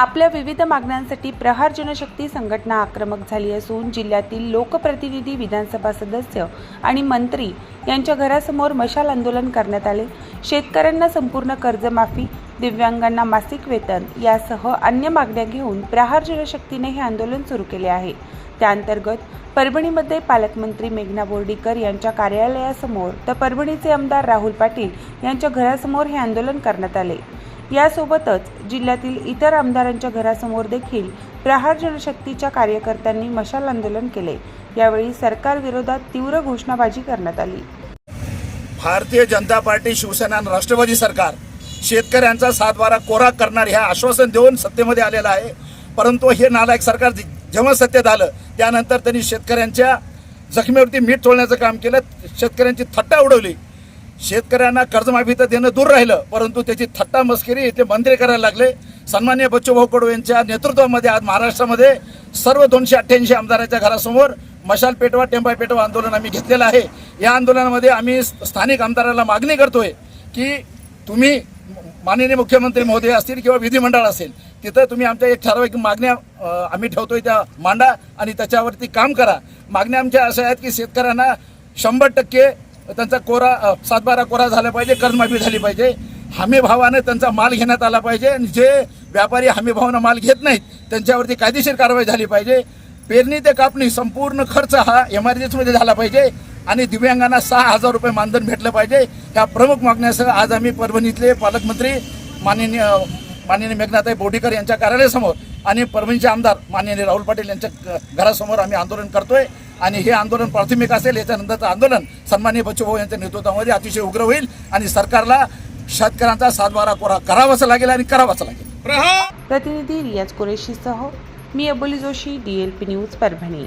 आपल्या विविध मागण्यांसाठी प्रहार जनशक्ती संघटना आक्रमक झाली असून जिल्ह्यातील लोकप्रतिनिधी विधानसभा सदस्य आणि मंत्री यांच्या घरासमोर मशाल आंदोलन करण्यात आले. शेतकऱ्यांना संपूर्ण कर्जमाफी दिव्यांगांना मासिक वेतन यासह अन्य मागण्या घेऊन प्रहार जनशक्तीने हे आंदोलन सुरू केले आहे. त्याअंतर्गत परभणीमध्ये पालकमंत्री मेघना बोर्डीकर यांच्या कार्यालयासमोर तर परभणीचे आमदार राहुल पाटील यांच्या घरासमोर हे आंदोलन करण्यात आले. यासोबतच जिल्ह्यातील इतर आमदारांच्या घरासमोर देखील प्रहार जनशक्तीच्या कार्यकर्त्यांनी मशाल आंदोलन केले. यावेळी सरकार विरोधात तीव्र घोषणाबाजी करण्यात आली. भारतीय जनता पार्टी शिवसेना आणि राष्ट्रवादी सरकार शेतकऱ्यांचा सातबारा कोरा करणार हे आश्वासन देऊन सत्तेमध्ये आलेलं आहे. परंतु हे नालायक सरकार जेव्हा सत्तेत आलं त्यानंतर त्यांनी शेतकऱ्यांच्या जखमेवरती मीठ चोळण्याचं काम केलं. शेतकऱ्यांची थट्टा उडवली. शेतकऱ्यांना कर्जमाफी तर देणं दूर राहिलं परंतु त्याची थट्टा मस्करी इथे मंत्री करायला लागले. सन्मान्य बच्चूभाऊ कडू यांच्या नेतृत्वामध्ये आज महाराष्ट्रामध्ये सर्व दोनशे अठ्ठ्याऐंशी आमदारांच्या घरासमोर मशाल पेटवा टेंबा पेटवा आंदोलन आम्ही घेतलेलं आहे. या आंदोलनामध्ये आम्ही स्थानिक आमदाराला मागणी करतोय की तुम्ही माननीय मुख्यमंत्री महोदय असतील किंवा विधिमंडळ असेल तिथं तुम्ही आमच्या एक ठराविक मागण्या आम्ही ठेवतोय त्या मांडा आणि त्याच्यावरती काम करा. मागण्या आमच्या अशा आहेत की शेतकऱ्यांना शंभर टक्के त्यांचा कोरा सातबारा कोरा झाला पाहिजे कर्जमाफी झाली पाहिजे. हमीभावाने त्यांचा माल घेण्यात आला पाहिजे आणि जे व्यापारी हमी भावानं माल घेत नाहीत त्यांच्यावरती कायदेशीर कारवाई झाली पाहिजे. पेरणी ते कापणी संपूर्ण खर्च हा एम आर एसमध्ये झाला पाहिजे आणि दिव्यांगांना सहा हजार रुपये मानधन भेटलं पाहिजे. ह्या प्रमुख मागण्यासह आज आम्ही परभणीतले पालकमंत्री माननीय माननीय मेघनाथाई बोर्डीकर यांच्या कार्यालयासमोर आणि परभणीचे आमदार माननीय राहुल पाटील यांच्या घरासमोर आम्ही आंदोलन करतोय. आणि हे आंदोलन प्राथमिक असेल याच्यानंतरचं आंदोलन सन्माननीय बच्चूभाऊ यांच्या नेतृत्वामध्ये अतिशय उग्र होईल आणि सरकारला शेतकऱ्यांचा सातबारा कोरा करावाच लागेल आणि करावाच लागेल. प्रतिनिधी रियाज कुरेशीसह मी Aboli Joshi D L P news Parbhani.